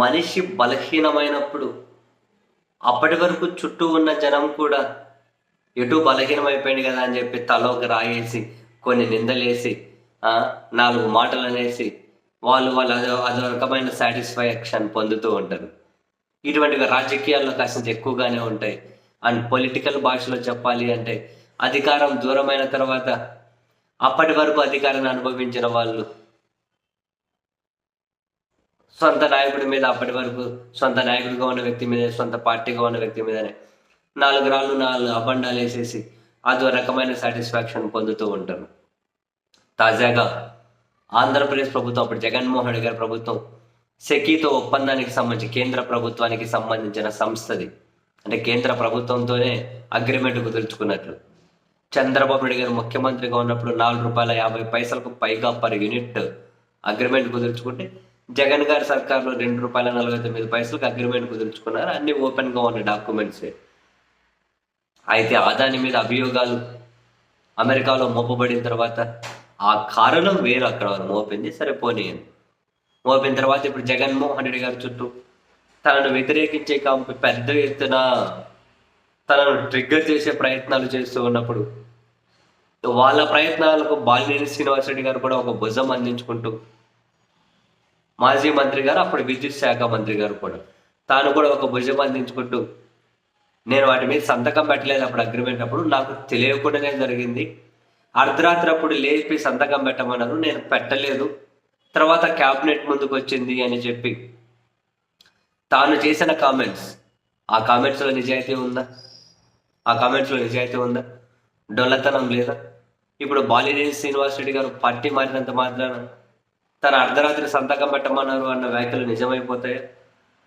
మనిషి బలహీనమైనప్పుడు అప్పటి వరకు చుట్టూ ఉన్న జనం కూడా ఎటు బలహీనమైపోయింది కదా అని చెప్పి తలోకి రాయేసి కొన్ని నిందలేసి నాలుగు మాటలు అనేసి వాళ్ళు వాళ్ళు అదో అదో రకమైన సాటిస్ఫాక్షన్ పొందుతూ ఉంటారు. ఇటువంటివి రాజకీయాల్లో కాస్త ఎక్కువగానే ఉంటాయి. అండ్ పొలిటికల్ భాషలో చెప్పాలి అంటే అధికారం దూరమైన తర్వాత అప్పటి వరకు అధికారాన్ని అనుభవించిన వాళ్ళు సొంత నాయకుడి మీద అప్పటి వరకు సొంత నాయకుడిగా ఉన్న వ్యక్తి మీద సొంత పార్టీగా ఉన్న వ్యక్తి మీదనే నాలుగు రాళ్ళు నాలుగు అబండాలు వేసేసి అదో రకమైన సాటిస్ఫాక్షన్ పొందుతూ ఉంటారు. తాజాగా ఆంధ్రప్రదేశ్ ప్రభుత్వం అప్పుడు జగన్మోహన్ రెడ్డి గారి ప్రభుత్వం సెకీతో ఒప్పందానికి సంబంధించి కేంద్ర ప్రభుత్వానికి సంబంధించిన సంస్థది. అంటే కేంద్ర ప్రభుత్వంతోనే అగ్రిమెంట్ కుదుర్చుకున్నట్లు. చంద్రబాబు నాయుడు గారు ముఖ్యమంత్రిగా ఉన్నప్పుడు నాలుగు రూపాయల యాభై పైసలకు పైగా పర్ యూనిట్ అగ్రిమెంట్ కుదుర్చుకుంటే జగన్ గారి సర్కార్లో రెండు రూపాయల నలభై తొమ్మిది పైసలకు అగ్రిమెంట్ కుదుర్చుకున్నారు. అన్ని ఓపెన్గా ఉన్న డాక్యుమెంట్సే అయితే ఆదాని మీద అభియోగాలు అమెరికాలో మోపబడిన తర్వాత ఆ కారణం వేరు అక్కడ వాళ్ళు మోపింది. సరే పోనీయండి మోపిన తర్వాత ఇప్పుడు జగన్మోహన్ రెడ్డి గారి చుట్టూ తనను వ్యతిరేకించే కాంప పెద్ద ఎత్తున తనను ట్రిగ్గర్ చేసే ప్రయత్నాలు చేస్తూ ఉన్నప్పుడు వాళ్ళ ప్రయత్నాలకు బాలినేని శ్రీనివాసరెడ్డి గారు కూడా ఒక భుజం అందించుకుంటూ మాజీ మంత్రి గారు అప్పుడు విద్యుత్ శాఖ మంత్రి గారు కూడా. తాను కూడా ఒక భుజం అందించుకుంటూ నేను వాటి మీద సంతకం పెట్టలేదు అప్పుడు అగ్రిమెంట్ అప్పుడు నాకు తెలియకుండానే జరిగింది. అర్ధరాత్రి అప్పుడు లేపి సంతకం పెట్టమన్నారు నేను పెట్టలేదు. తర్వాత క్యాబినెట్ ముందుకు వచ్చింది అని చెప్పి. తాను చేసిన కామెంట్స్ ఆ కామెంట్స్లో నిజాయితీ ఉందా? ఆ కామెంట్స్లో నిజాయితీ ఉందా? డొల్లతనం లేదా? ఇప్పుడు బాలినేని శ్రీనివాస్ రెడ్డి గారు పార్టీ మారినంత మాత్రాన తన అర్ధరాత్రి సంతకం పెట్టమన్నారు అన్న వ్యాఖ్యలు నిజమైపోతాయా?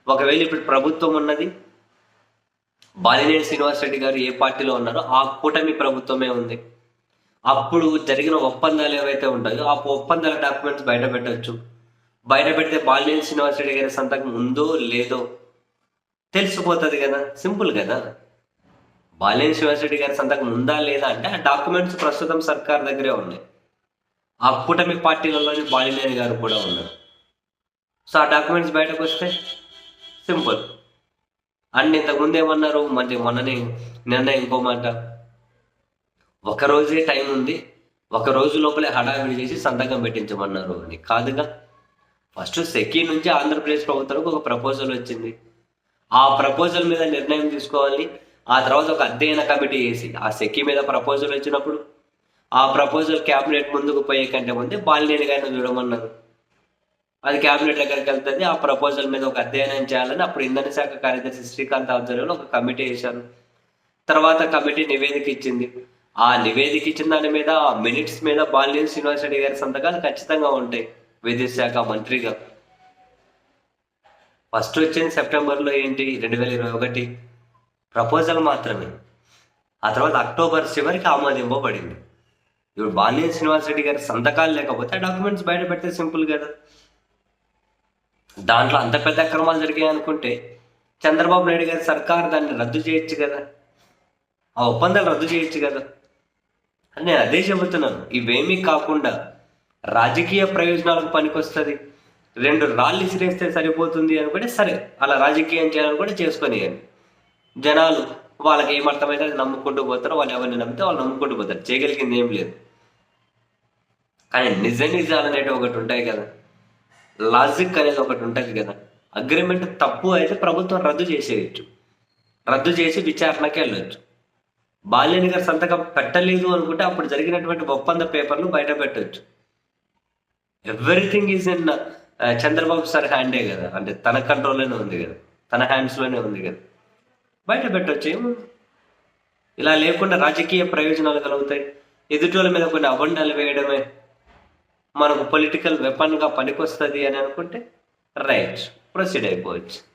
ఒకవేళ ఇప్పుడు ప్రభుత్వం ఉన్నది బాలినేని శ్రీనివాస్ రెడ్డి గారు ఏ పార్టీలో ఉన్నారో ఆ కూటమి ప్రభుత్వమే ఉంది. అప్పుడు జరిగిన ఒప్పందాలు ఏవైతే ఉంటాయో ఆ ఒప్పందాల డాక్యుమెంట్స్ బయట పెట్టవచ్చు బయట పెడితే బాలినేని శ్రీనివాస్ రెడ్డి గారి సంతకం ఉందో లేదో తెలిసిపోతుంది కదా సింపుల్ కదా. బాలినేని శ్రీనివాస్ రెడ్డి గారి సంతకం ఉందా లేదా అంటే ఆ డాక్యుమెంట్స్ ప్రస్తుతం సర్కార్ దగ్గరే ఉన్నాయి. ఆ కూటమి పార్టీలలోని బాలినేని గారు కూడా ఉన్నారు. సో ఆ డాక్యుమెంట్స్ బయటకు వస్తే సింపుల్. అండ్ ఇంతకుముందు ఏమన్నారు? మరి మొన్ననే నిన్న ఇంకో మాట ఒక రోజే టైం ఉంది. ఒక రోజు లోపలే హడావిడి చేసి సంతకం పెట్టించమన్నారు అని. కాదుగా. ఫస్ట్ సెకీ నుంచి ఆంధ్రప్రదేశ్ ప్రభుత్వానికి ఒక ప్రపోజల్ వచ్చింది. ఆ ప్రపోజల్ మీద నిర్ణయం తీసుకోవాలి. ఆ తర్వాత ఒక అధ్యయన కమిటీ వేసి ఆ సెకీ మీద ప్రపోజల్ వచ్చినప్పుడు ఆ ప్రపోజల్ క్యాబినెట్ ముందుకు పోయే కంటే ముందే బాలినేని గారిని చూడమన్నారు. అది క్యాబినెట్ దగ్గరికి వెళ్తుంది ఆ ప్రపోజల్ మీద ఒక అధ్యయనం చేయాలని అప్పుడు ఇంధన శాఖ కార్యదర్శి శ్రీకాంత్ ఆధ్వర్యంలో ఒక కమిటీ వేశారు. తర్వాత కమిటీ నివేదిక ఇచ్చింది. ఆ నివేదిక ఇచ్చిన దాని మీద ఆ మినిట్స్ మీద బాలినేని శ్రీనివాస్ రెడ్డి గారి సంతకాలు ఖచ్చితంగా ఉంటాయి విద్యుత్ శాఖ మంత్రిగా. ఫస్ట్ వచ్చింది సెప్టెంబర్లో ఏంటి? రెండు వేల ఇరవై ఒకటి. ప్రపోజల్ మాత్రమే. ఆ తర్వాత అక్టోబర్ చివరికి ఆమోదింపబడింది. ఇప్పుడు బాలినేని శ్రీనివాస్ రెడ్డి గారి సంతకాలు లేకపోతే ఆ డాక్యుమెంట్స్ బయట పెడితే సింపుల్ కదా. దాంట్లో అంత పెద్ద అక్రమాలు జరిగాయి అనుకుంటే చంద్రబాబు నాయుడు గారి సర్కార్ దాన్ని రద్దు చేయొచ్చు కదా. ఆ ఒప్పందాలు రద్దు చేయొచ్చు కదా. అని నేను అదే చెబుతున్నాను. ఇవేమీ కాకుండా రాజకీయ ప్రయోజనాలకు పనికొస్తుంది. రెండు రాళ్ళు ఇసిరేస్తే సరిపోతుంది అనుకుంటే సరే అలా రాజకీయం చేయాలని కూడా చేసుకొని జనాలు వాళ్ళకి ఏమర్థమైతే అది నమ్ముకుంటూ పోతారో వాళ్ళు ఎవరిని నమ్మితే వాళ్ళు నమ్ముకుంటూ పోతారు. చేయగలిగింది ఏం లేదు. కానీ నిజ నిజాలు అనేవి ఒకటి ఉంటాయి కదా. లాజిక్ అనేది ఒకటి ఉంటుంది కదా. అగ్రిమెంట్ తప్పు అయితే ప్రభుత్వం రద్దు చేసేయచ్చు. రద్దు చేసి విచారణకి వెళ్ళొచ్చు. బాల్యని గారు సంతకం పెట్టలేదు అనుకుంటే అప్పుడు జరిగినటువంటి ఒప్పంద పేపర్లు బయట పెట్టవచ్చు everything is in Chandrababu sir హ్యాండే కదా. అంటే తన కంట్రోల్లోనే ఉంది కదా. తన హ్యాండ్స్లోనే ఉంది కదా. బయట పెట్టచ్చు ఇలా లేకుండా రాజకీయ ప్రయోజనాలు కలుగుతాయి. ఎదుటి మీద కొన్ని అబండాలు వేయడమే మనకు పొలిటికల్ వెపన్గా పనికొస్తుంది అని అనుకుంటే రైట్ ప్రొసీడ్ అయిపోవచ్చు.